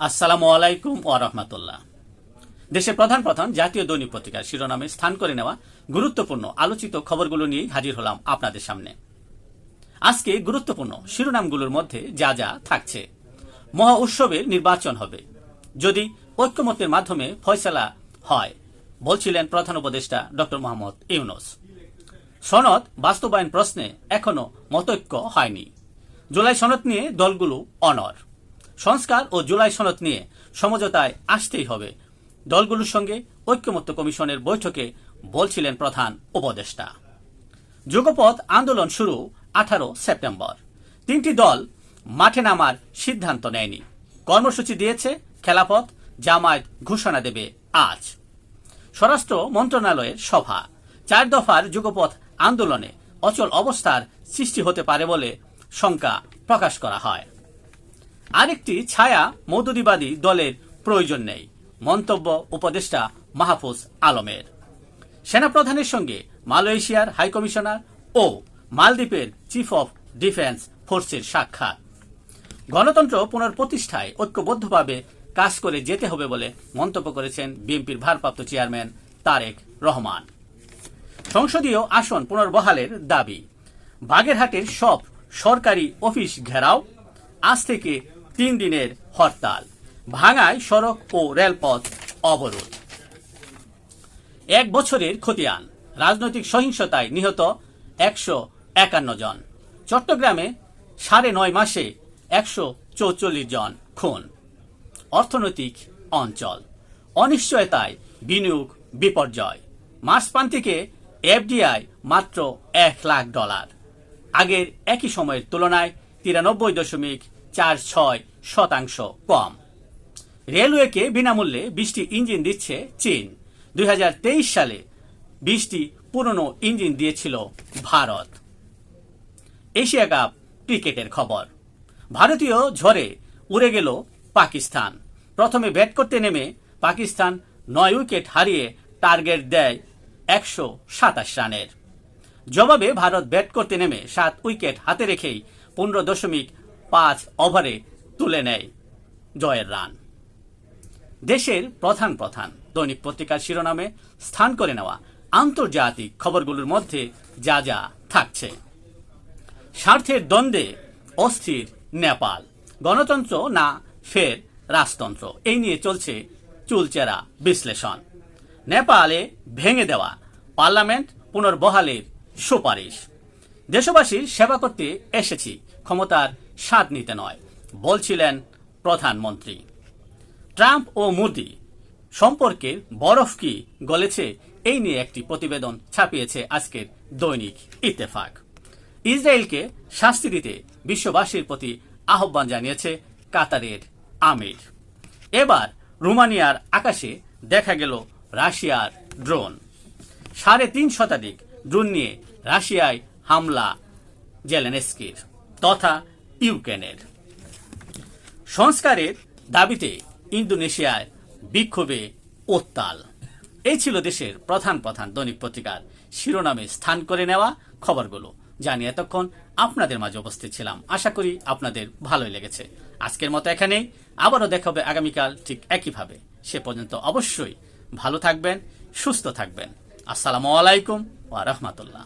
আসসালামু আলাইকুম ও রহমতুল্লাহ। দেশের প্রধান প্রধান জাতীয় দৈনিক পত্রিকার শিরোনামে স্থান করে নেওয়া গুরুত্বপূর্ণ আলোচিত খবরগুলো নিয়ে হাজির হলাম আপনাদের সামনে। আজকে গুরুত্বপূর্ণ শিরোনামগুলোর মধ্যে যা যা থাকছে। মহা উৎসবের নির্বাচন হবে। যদি ঐক্যমতের মাধ্যমে ফয়সালা হয়, বলছিলেন প্রধান উপদেষ্টা ডক্টর মোহাম্মদ ইউনুস। সনদ বাস্তবায়ন প্রশ্নে এখনও মতৈক্য হয়নি। জুলাই সনদ নিয়ে দলগুলো অনর সংস্কার ও জুলাই সনদ নিয়ে সমঝোতায় আসতেই হবে। দলগুলোর সঙ্গে ঐক্যমত্য কমিশনের বৈঠকে বলছিলেন প্রধান উপদেষ্টা। যুগপথ আন্দোলন শুরু আঠারো সেপ্টেম্বর। তিনটি দল মাঠে নামার সিদ্ধান্ত নেয়নি। কর্মসূচি দিয়েছে খেলাপথ, জামায়াত ঘোষণা দেবে আজ। স্বরাষ্ট্র মন্ত্রণালয়ের সভা। চার দফার যুগপথ আন্দোলনে অচল অবস্থার সৃষ্টি হতে পারে বলে শঙ্কা প্রকাশ করা হয়। আরেকটি ছায়া মৌদুদিবাদী দলের প্রয়োজন নেই, মন্তব্য উপদেষ্টা মাহফুজ আলমের। সেনাপ্রধানের সঙ্গে মালয়েশিয়ার হাইকমিশনার ও মালদ্বীপের চিফ অফ ডিফেন্স ফোর্সের সাক্ষাৎ। গণতন্ত্র পুনর্প্রতিষ্ঠায় ঐক্যবদ্ধভাবে কাজ করে যেতে হবে বলে মন্তব্য করেছেন বিএনপির ভারপ্রাপ্ত চেয়ারম্যান তারেক রহমান। সংসদীয় আসন পুনর্বহালের দাবি, বাগেরহাটের সব সরকারি অফিস ঘেরাও, আজ থেকে তিন দিনের হরতাল, ভাঙায় সড়ক ও রেলপথ অবরোধ। এক বছরের খতিয়ান, রাজনৈতিক সহিংসতায় নিহত একশো একান্ন জন। চট্টগ্রামে সাড়ে নয় মাসে একশো চৌচল্লিশ জন খুন। অর্থনৈতিক অঞ্চল, অনিশ্চয়তায় বিনিয়োগ বিপর্যয়। মার্চ প্রান্তিকে এফডিআই মাত্র এক লাখ ডলার। আগের একই সময়ের তুলনায় তিরানব্বই দশমিক চার ছয় শতাংশ কম। রেলওয়েকে বিনামূল্যে বিশটি ইঞ্জিন দিচ্ছে চীন। দুই হাজার তেইশ সালে বিশটি পুরনো ইঞ্জিন দিয়েছিল ভারত। এশিয়া কাপ ক্রিকেটের খবর। ভারতীয় ঝড়ে উড়ে গেল পাকিস্তান। প্রথমে ব্যাট করতে নেমে পাকিস্তান নয় উইকেট হারিয়ে টার্গেট দেয় একশো সাতাশ রানের। জবাবে ভারত ব্যাট করতে নেমে সাত উইকেট হাতে রেখেই পনেরো দশমিক পাঁচ ওভারে তুলে নেয় জয়ের রান। দেশের প্রধান প্রধান দৈনিক পত্রিকার শিরোনামে স্থান করে নেওয়া আন্তর্জাতিক খবরগুলোর মধ্যে যা যা থাকছে। স্বার্থের দ্বন্দ্বে অস্থির নেপাল। গণতন্ত্র না ফের রাজতন্ত্র। এই নিয়ে চলছে চুলচেরা বিশ্লেষণ। নেপালে ভেঙে দেওয়া পার্লামেন্ট পুনর্বহালের সুপারিশ। দেশবাসীর সেবা করতে এসেছি। ক্ষমতার স্বাদ নিতে নয়, বলছিলেন প্রধানমন্ত্রী। ট্রাম্প ও মোদি, সম্পর্কে বরফ কি গলেছে? এই নিয়ে একটি প্রতিবেদন ছাপিয়েছে আজকের দৈনিক ইত্তেফাক। ইসরায়েলকে শাস্তি দিতে বিশ্ববাসীর প্রতি আহ্বান জানিয়েছে কাতারের আমির। এবার রোমানিয়ার আকাশে দেখা গেল রাশিয়ার ড্রোন। সাড়ে তিন শতাধিক ড্রোন নিয়ে রাশিয়ায় হামলা, জেলেনস্কির। তথা ইউক্রেনের। সংস্কারের দাবিতে ইন্দোনেশিয়ায় বিক্ষোভে উত্তাল। এই ছিল দেশের প্রধান প্রধান দৈনিক পত্রিকার শিরোনামে স্থান করে নেওয়া খবরগুলো। জানি এতক্ষণ আপনাদের মাঝে উপস্থিত ছিলাম। আশা করি আপনাদের ভালোই লেগেছে। আজকের মতো এখানেই। আবারও দেখা হবে আগামীকাল ঠিক একইভাবে। সে পর্যন্ত অবশ্যই ভালো থাকবেন, সুস্থ থাকবেন। আসসালামু আলাইকুম ওয়া রাহমাতুল্লাহ।